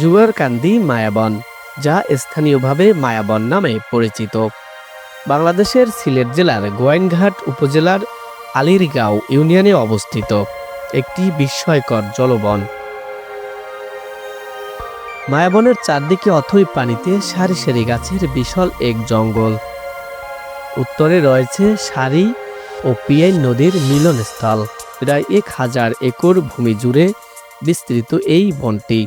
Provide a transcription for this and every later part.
জুয়ারকান্দি মায়াবন, যা স্থানীয়ভাবে মায়াবন নামে পরিচিত। বাংলাদেশের সিলেট জেলার গোয়াইনঘাট উপজেলার আলিরগাঁও ইউনিয়নে অবস্থিত একটি বিস্ময়কর জলবন। মায়াবনের চারদিকে অথই পানিতে সারি সারি গাছের বিশাল এক জঙ্গল। উত্তরে রয়েছে সারি ও পিয়াইন নদীর মিলনস্থল। প্রায় এক হাজার একর ভূমি জুড়ে বিস্তৃত এই বনটি।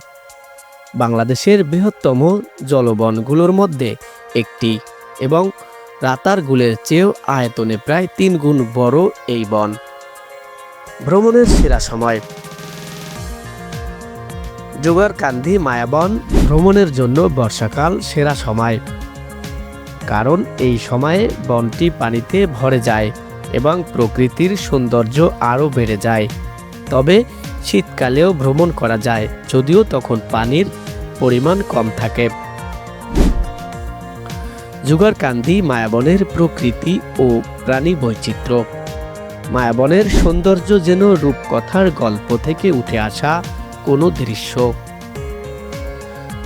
বাংলাদেশের বৃহত্তম জলবনগুলোর মধ্যে একটি এবং রাতারগুলের চেয়েও আয়তনে প্রায় তিন গুণ বড় এই বন। ভ্রমণের সেরা সময়। জোগাড়কান্দি মায়াবন ভ্রমণের জন্য বর্ষাকাল সেরা সময়। কারণ এই সময়ে বনটি পানিতে ভরে যায় এবং প্রকৃতির সৌন্দর্য আরও বেড়ে যায়। তবে শীতকালেও ভ্রমণ করা যায়, যদিও তখন পানির পরিমাণ কম থাকে। জুগারকান্দি মায়াবনের প্রকৃতি ও প্রাণী বৈচিত্র্য মায়াবনের সৌন্দর্য যেন রূপকথার গল্প থেকে উঠে আসা কোনো দৃশ্য।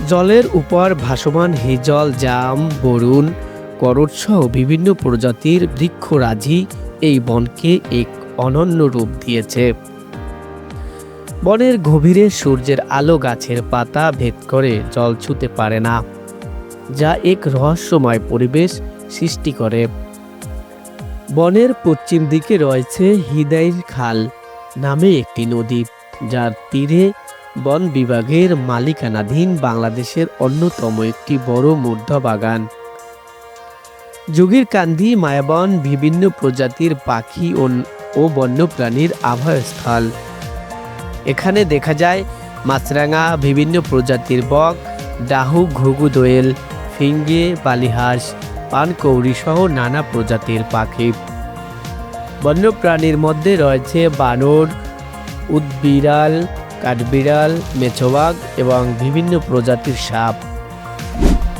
জলের উপর ভাসমান হিজল, জাম, বরুণ করটসহ বিভিন্ন প্রজাতির বৃক্ষরাজি এই বনকে এক অনন্য রূপ দিয়েছে। বনের গভীরে সূর্যের আলো গাছের পাতা ভেদ করে জল ছুতে পারে না, যা এক রহস্যময় পরিবেশ সৃষ্টি করে। বনের পশ্চিম দিকে রয়েছে হিদাইর খাল নামে একটি নদী, যার তীরে বন বিভাগের মালিকানাধীন বাংলাদেশের অন্যতম একটি বড় মূর্ধ বাগান। যোগীর কান্দি মায়াবন বিভিন্ন প্রজাতির পাখি ও বন্যপ্রাণীর আভয়স্থল এখানে দেখা যায় মাছরাঙা, বিভিন্ন প্রজাতির বক, ডাহু, ঘুঘু দোয়েল, ফিঙ্গে, বালিহাঁস, পানকৌড়ি সহ নানা প্রজাতির পাখি। বন্যপ্রাণীর মধ্যে রয়েছে বানর, উদবিড়াল, কাঠবিড়াল মেছোবাগ এবং বিভিন্ন প্রজাতির সাপ।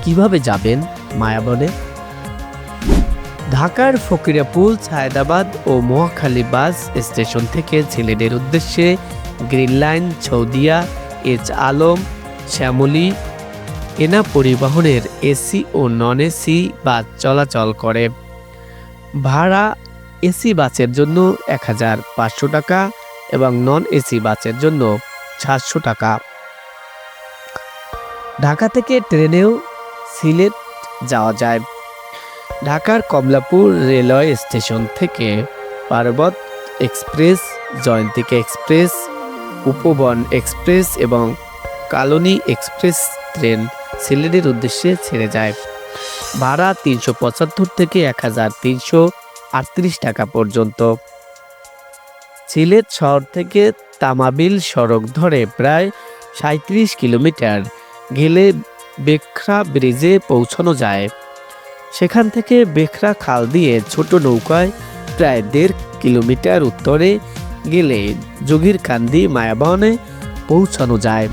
কীভাবে যাবেন মায়াবনে ঢাকার ফকিরাপুল ছায়দাবাদ ও মহাখালী বাস স্টেশন থেকে ছেলেদের উদ্দেশ্যে Green Line Saudia H Alam, Shyamoli. Ena পরিবহনের এসি ও নন এসি বাস চলাচল করে। ভাড়া এসি বাসের জন্য এক হাজার পাঁচশো টাকা এবং নন এসি বাসের জন্য সাতশো টাকা। ঢাকা থেকে ট্রেনেও সিলেট যাওয়া যায়। ঢাকার কমলাপুর রেলওয়ে স্টেশন থেকে Parabat express, Jayantika express Upaban express এবং কালনী এক্সপ্রেস ট্রেন সিলেটের উদ্দেশ্যে ছেড়ে যায়। ভাড়া তিনশো পঁচাত্তর থেকে এক হাজার তিনশো আটত্রিশ টাকা পর্যন্ত। সিলেট শহর থেকে তামাবিল সড়ক ধরে প্রায় সাঁত্রিশ কিলোমিটার গেলে বেখরা ব্রিজে পৌঁছানো যায়। সেখান থেকে বেখরা খাল দিয়ে ছোট নৌকায় প্রায় দেড় কিলোমিটার উত্তরে গেলে যোগীর কান্দি মায়াবনে পৌঁছানো যায়।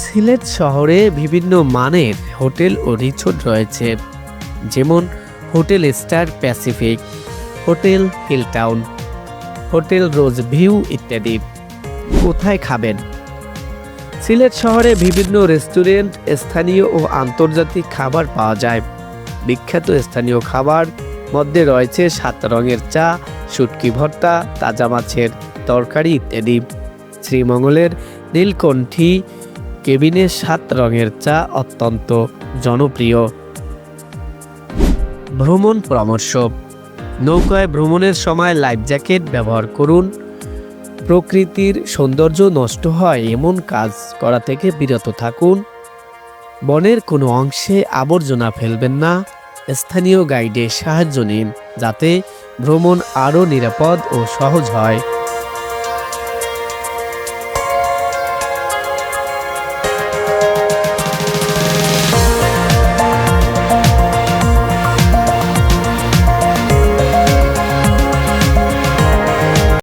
সিলেট শহরে বিভিন্ন মানের হোটেল ও রিসোর্ট রয়েছে, যেমন hotel Star Pacific, hotel Hilltown hotel Rose View ইত্যাদি। কোথায় খাবেন? সিলেট শহরে বিভিন্ন রেস্টুরেন্ট, স্থানীয় ও আন্তর্জাতিক খাবার পাওয়া যায়। বিখ্যাত স্থানীয় খাবার মধ্যে রয়েছে সাত রঙের চা, শুটকি ভর্তা, তাজা মাছের তরকারি ইত্যাদি। শ্রীমঙ্গলের নীলকণ্ঠী কেবিনের সাত রঙের চা অত্যন্ত জনপ্রিয়। ভ্রমণ পরামর্শ। নৌকায় ভ্রমণের সময় লাইফ জ্যাকেট ব্যবহার করুন। প্রকৃতির সৌন্দর্য নষ্ট হয় এমন কাজ করা থেকে বিরত থাকুন। বনের কোনো অংশে আবর্জনা ফেলবেন না। স্থানীয় গাইডের সাহায্য নিন যাতে ভ্রমণ আরও নিরাপদ ও সহজ হয়।